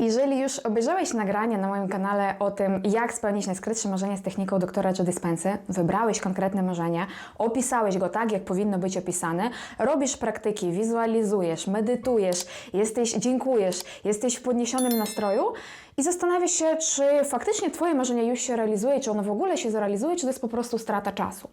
Jeżeli już obejrzałeś nagranie na moim kanale o tym, jak spełnić najskrytsze marzenie z techniką doktora Joe Dispensy, wybrałeś konkretne marzenie, opisałeś go tak, jak powinno być opisane, robisz praktyki, wizualizujesz, medytujesz, jesteś, dziękujesz, jesteś w podniesionym nastroju i zastanawiasz się, czy faktycznie Twoje marzenie już się realizuje, czy ono w ogóle się zrealizuje, czy to jest po prostu strata czasu.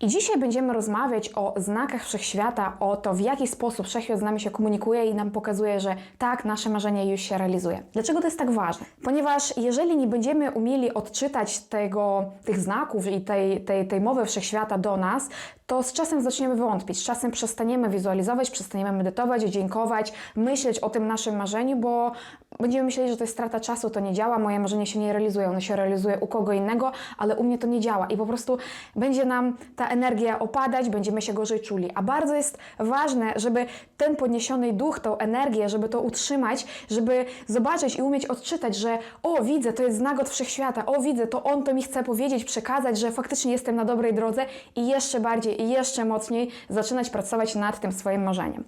I dzisiaj będziemy rozmawiać o znakach wszechświata, o to, w jaki sposób wszechświat z nami się komunikuje i nam pokazuje, że tak, nasze marzenie już się realizuje. Dlaczego to jest tak ważne? Ponieważ jeżeli nie będziemy umieli odczytać tego, tych znaków i tej, tej, tej mowy wszechświata do nas, to z czasem zaczniemy wątpić, z czasem przestaniemy wizualizować, przestaniemy medytować, dziękować, myśleć o tym naszym marzeniu, bo będziemy myśleli, że to jest strata czasu, to nie działa, moje marzenie się nie realizuje, ono się realizuje u kogo innego, ale u mnie to nie działa i po prostu będzie nam ta energia opadać, będziemy się gorzej czuli. A bardzo jest ważne, żeby ten podniesiony duch, tą energię, żeby to utrzymać, żeby zobaczyć i umieć odczytać, że o, widzę, to jest znak od wszechświata, o, widzę, to on to mi chce powiedzieć, przekazać, że faktycznie jestem na dobrej drodze i jeszcze bardziej i jeszcze mocniej zaczynać pracować nad tym swoim marzeniem.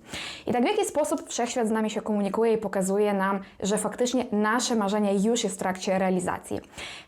I tak w jaki sposób wszechświat z nami się komunikuje i pokazuje nam, że faktycznie nasze marzenie już jest w trakcie realizacji.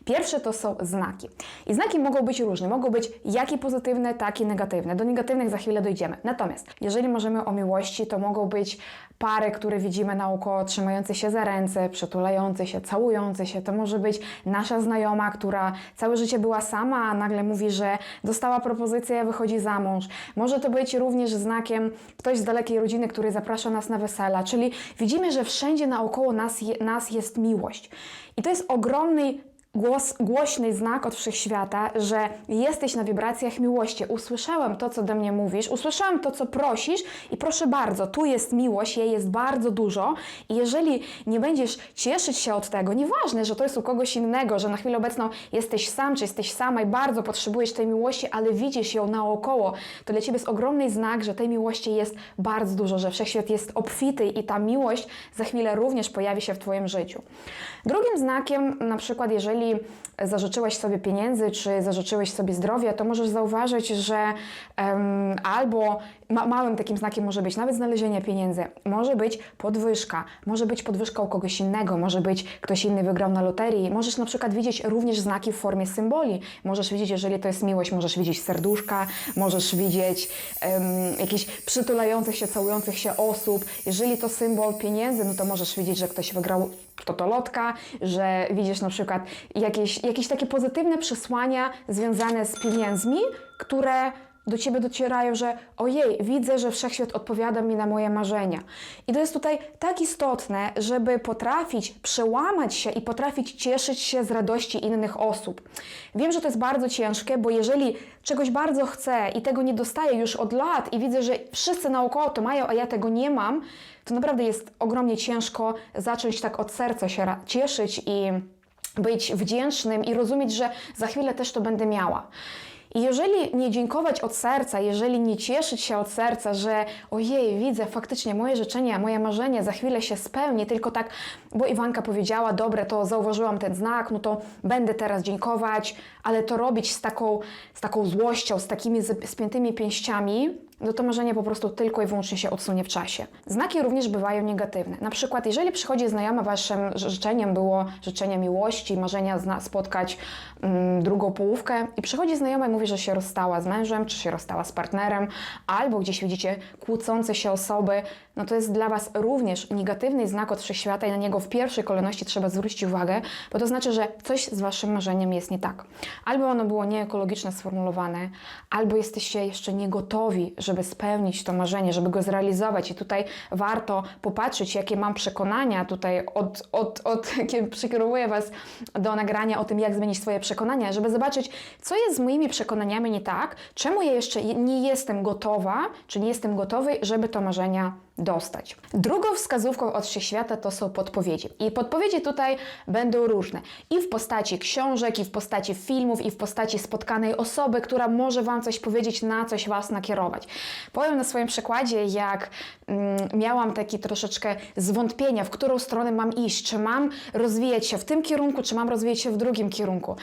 Pierwsze to są znaki. I znaki mogą być różne, mogą być jak i pozytywne, tak i negatywne. Do negatywnych za chwilę dojdziemy. Natomiast jeżeli marzymy o miłości, to mogą być pary, które widzimy naokoło, trzymające się za ręce, przytulające się, całujące się. To może być nasza znajoma, która całe życie była sama, a nagle mówi, że dostała propozycję, wychodzi za mąż. Może to być również znakiem ktoś z dalekiej rodziny, który zaprasza nas na wesela, czyli widzimy, że wszędzie naokoło nas, je, nas jest miłość. I to jest ogromny głos, głośny znak od wszechświata, że jesteś na wibracjach miłości. Usłyszałem to, co do mnie mówisz, usłyszałem to, co prosisz i proszę bardzo, tu jest miłość, jej jest bardzo dużo i jeżeli nie będziesz cieszyć się od tego, nieważne, że to jest u kogoś innego, że na chwilę obecną jesteś sam, czy jesteś sama i bardzo potrzebujesz tej miłości, ale widzisz ją naokoło, to dla Ciebie jest ogromny znak, że tej miłości jest bardzo dużo, że wszechświat jest obfity i ta miłość za chwilę również pojawi się w Twoim życiu. Drugim znakiem, na przykład, jeżeli zażyczyłeś sobie pieniędzy, czy zażyczyłeś sobie zdrowia, to możesz zauważyć, że em, albo ma, małym takim znakiem może być nawet znalezienie pieniędzy, może być podwyżka, może być podwyżka u kogoś innego, może być ktoś inny wygrał na loterii, możesz na przykład widzieć również znaki w formie symboli. Możesz widzieć, jeżeli to jest miłość, możesz widzieć serduszka, możesz widzieć em, jakieś przytulających się, całujących się osób. Jeżeli to symbol pieniędzy, no to możesz widzieć, że ktoś wygrał totolotka, że widzisz na przykład jakieś, jakieś takie pozytywne przesłania związane z pieniędzmi, które do ciebie docierają, że ojej, widzę, że wszechświat odpowiada mi na moje marzenia. I to jest tutaj tak istotne, żeby potrafić przełamać się i potrafić cieszyć się z radości innych osób. Wiem, że to jest bardzo ciężkie, bo jeżeli czegoś bardzo chcę i tego nie dostaję już od lat i widzę, że wszyscy naokoło to mają, a ja tego nie mam, to naprawdę jest ogromnie ciężko zacząć tak od serca się cieszyć i być wdzięcznym i rozumieć, że za chwilę też to będę miała. I jeżeli nie dziękować od serca, jeżeli nie cieszyć się od serca, że ojej, widzę faktycznie moje życzenie, moje marzenie za chwilę się spełni, tylko tak, bo Iwanka powiedziała, dobre, to zauważyłam ten znak, no to będę teraz dziękować, ale to robić z taką, z taką złością, z takimi spiętymi pięściami, no to marzenie po prostu tylko i wyłącznie się odsunie w czasie. Znaki również bywają negatywne. Na przykład, jeżeli przychodzi znajoma, waszym życzeniem było życzenie miłości, marzenia spotkać mm, drugą połówkę i przychodzi znajoma i mówi, że się rozstała z mężem, czy się rozstała z partnerem, albo gdzieś widzicie kłócące się osoby, no to jest dla was również negatywny znak od wszechświata i na niego w pierwszej kolejności trzeba zwrócić uwagę, bo to znaczy, że coś z waszym marzeniem jest nie tak. Albo ono było nieekologicznie sformułowane, albo jesteście jeszcze niegotowi, żeby spełnić to marzenie, żeby go zrealizować. I tutaj warto popatrzeć, jakie mam przekonania tutaj od, od, od kiedy Was do nagrania o tym, jak zmienić swoje przekonania, żeby zobaczyć, co jest z moimi przekonaniami nie tak, czemu ja jeszcze nie jestem gotowa, czy nie jestem gotowy, żeby to marzenia dostać. Drugą wskazówką od wszechświata to są podpowiedzi. I podpowiedzi tutaj będą różne. I w postaci książek, i w postaci filmów, i w postaci spotkanej osoby, która może Wam coś powiedzieć, na coś Was nakierować. Powiem na swoim przykładzie, jak mm, miałam taki troszeczkę zwątpienia, w którą stronę mam iść. Czy mam rozwijać się w tym kierunku, czy mam rozwijać się w drugim kierunku.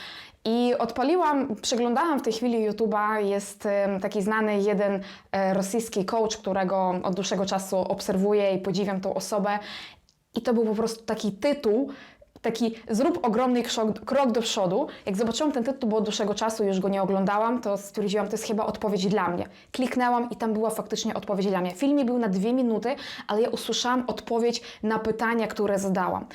I odpaliłam, przeglądałam w tej chwili YouTube'a, jest taki znany jeden e, rosyjski coach, którego od dłuższego czasu obserwuję i podziwiam tą osobę. I to był po prostu taki tytuł, taki zrób ogromny krok, do przodu. Jak zobaczyłam ten tytuł, bo od dłuższego czasu już go nie oglądałam, to stwierdziłam, to jest chyba odpowiedź dla mnie. Kliknęłam i tam była faktycznie odpowiedź dla mnie. Film był na dwie minuty, ale ja usłyszałam odpowiedź na pytania, które zadałam.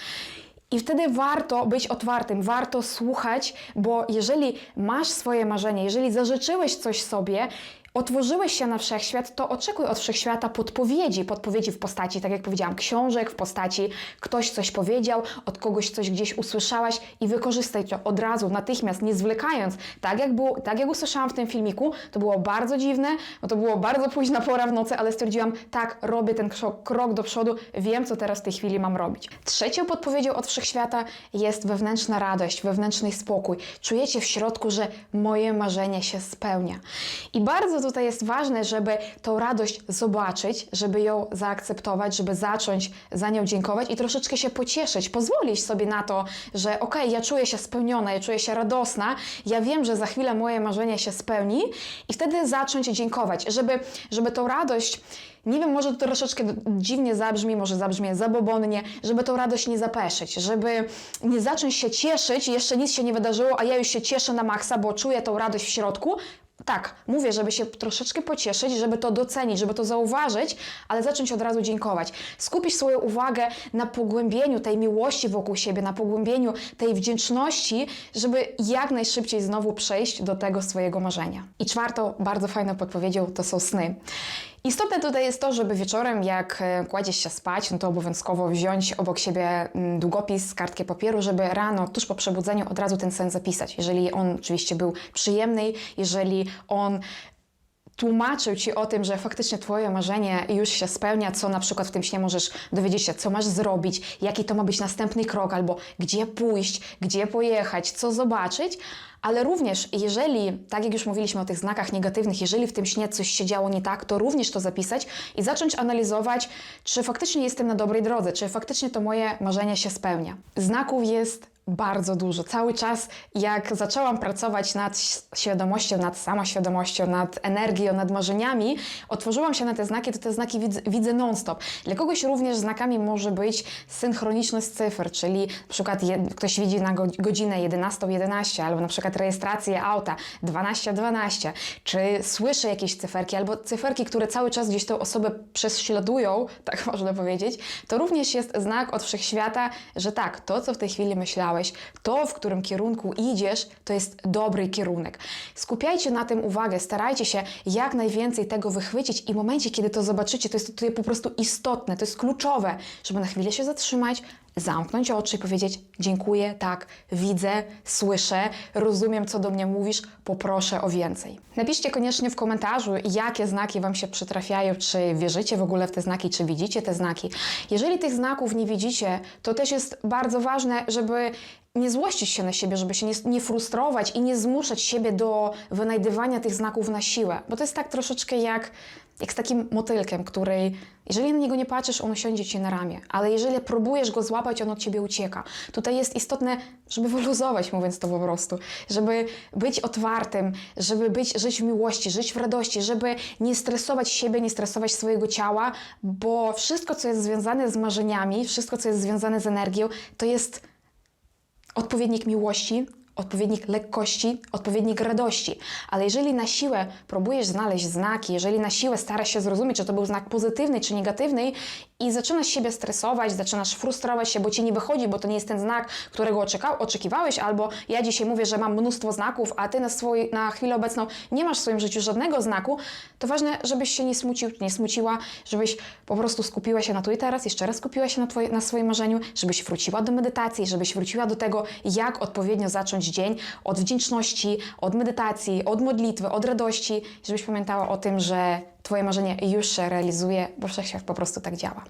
I wtedy warto być otwartym, warto słuchać, bo jeżeli masz swoje marzenie, jeżeli zażyczyłeś coś sobie, otworzyłeś się na wszechświat, to oczekuj od wszechświata podpowiedzi. Podpowiedzi w postaci, tak jak powiedziałam, książek, w postaci ktoś coś powiedział, od kogoś coś gdzieś usłyszałaś i wykorzystaj to od razu, natychmiast, nie zwlekając. Tak jak, było, tak jak usłyszałam w tym filmiku, to było bardzo dziwne, bo to było bardzo późna pora w nocy, ale stwierdziłam, tak, robię ten krok do przodu, wiem, co teraz w tej chwili mam robić. Trzecią podpowiedzią od wszechświata jest wewnętrzna radość, wewnętrzny spokój. Czujecie w środku, że moje marzenie się spełnia. I bardzo tutaj jest ważne, żeby tą radość zobaczyć, żeby ją zaakceptować, żeby zacząć za nią dziękować i troszeczkę się pocieszyć, pozwolić sobie na to, że okej, okay, ja czuję się spełniona, ja czuję się radosna, ja wiem, że za chwilę moje marzenie się spełni i wtedy zacząć dziękować, żeby, żeby tą radość nie wiem, może to troszeczkę dziwnie zabrzmi, może zabrzmie zabobonnie, żeby tą radość nie zapeszyć, żeby nie zacząć się cieszyć, jeszcze nic się nie wydarzyło, a ja już się cieszę na maksa, bo czuję tą radość w środku, tak, mówię, żeby się troszeczkę pocieszyć, żeby to docenić, żeby to zauważyć, ale zacząć od razu dziękować. Skupić swoją uwagę na pogłębieniu tej miłości wokół siebie, na pogłębieniu tej wdzięczności, żeby jak najszybciej znowu przejść do tego swojego marzenia. I czwartą, bardzo fajną podpowiedzią to są sny. Istotne tutaj jest to, żeby wieczorem, jak e, kładziesz się spać, no to obowiązkowo wziąć obok siebie mm, długopis, kartkę papieru, żeby rano, tuż po przebudzeniu, od razu ten sen zapisać. Jeżeli on oczywiście był przyjemny, jeżeli on tłumaczył ci o tym, że faktycznie twoje marzenie już się spełnia, co na przykład w tym śnie możesz dowiedzieć się, co masz zrobić, jaki to ma być następny krok, albo gdzie pójść, gdzie pojechać, co zobaczyć, ale również jeżeli, tak jak już mówiliśmy o tych znakach negatywnych, jeżeli w tym śnie coś się działo nie tak, to również to zapisać i zacząć analizować, czy faktycznie jestem na dobrej drodze, czy faktycznie to moje marzenie się spełnia. Znaków jest bardzo dużo. Cały czas, jak zaczęłam pracować nad świadomością, nad samoświadomością, nad energią, nad marzeniami, otworzyłam się na te znaki, to te znaki widzę, widzę non-stop. Dla kogoś również znakami może być synchroniczność cyfr, czyli na przykład ktoś widzi na go, godzinę 11.11 11, albo na przykład rejestrację auta 12.12, 12, czy słyszy jakieś cyferki, albo cyferki, które cały czas gdzieś tę osobę prześladują, tak można powiedzieć, to również jest znak od wszechświata, że tak, to co w tej chwili myślałam, to, w którym kierunku idziesz, to jest dobry kierunek. Skupiajcie na tym uwagę, starajcie się jak najwięcej tego wychwycić i w momencie, kiedy to zobaczycie, to jest to tutaj po prostu istotne, to jest kluczowe, żeby na chwilę się zatrzymać, zamknąć oczy i powiedzieć: Dziękuję, tak, widzę, słyszę, rozumiem, co do mnie mówisz, poproszę o więcej. Napiszcie koniecznie w komentarzu, jakie znaki Wam się przytrafiają, czy wierzycie w ogóle w te znaki, czy widzicie te znaki. Jeżeli tych znaków nie widzicie, to też jest bardzo ważne, żeby nie złościć się na siebie, żeby się nie, nie, frustrować i nie zmuszać siebie do wynajdywania tych znaków na siłę, bo to jest tak troszeczkę jak, jak z takim motylkiem, który, jeżeli na niego nie patrzysz, on usiądzie ci na ramię, ale jeżeli próbujesz go złapać, on od ciebie ucieka. Tutaj jest istotne, żeby wyluzować, mówiąc to po prostu, żeby być otwartym, żeby być, żyć w miłości, żyć w radości, żeby nie stresować siebie, nie stresować swojego ciała, bo wszystko, co jest związane z marzeniami, wszystko, co jest związane z energią, to jest odpowiednik miłości, odpowiednik lekkości, odpowiednik radości. Ale jeżeli na siłę próbujesz znaleźć znaki, jeżeli na siłę starasz się zrozumieć, czy to był znak pozytywny czy negatywny i zaczynasz siebie stresować, zaczynasz frustrować się, bo ci nie wychodzi, bo to nie jest ten znak, którego oczeka- oczekiwałeś, albo ja dzisiaj mówię, że mam mnóstwo znaków, a ty na, swój, na chwilę obecną nie masz w swoim życiu żadnego znaku, to ważne, żebyś się nie smucił, nie smuciła, żebyś po prostu skupiła się na tu i teraz, jeszcze raz skupiła się na, twoje, na swoim marzeniu, żebyś wróciła do medytacji, żebyś wróciła do tego, jak odpowiednio zacząć dzień od wdzięczności, od medytacji, od modlitwy, od radości, żebyś pamiętała o tym, że Twoje marzenie już się realizuje, bo wszechświat po prostu tak działa.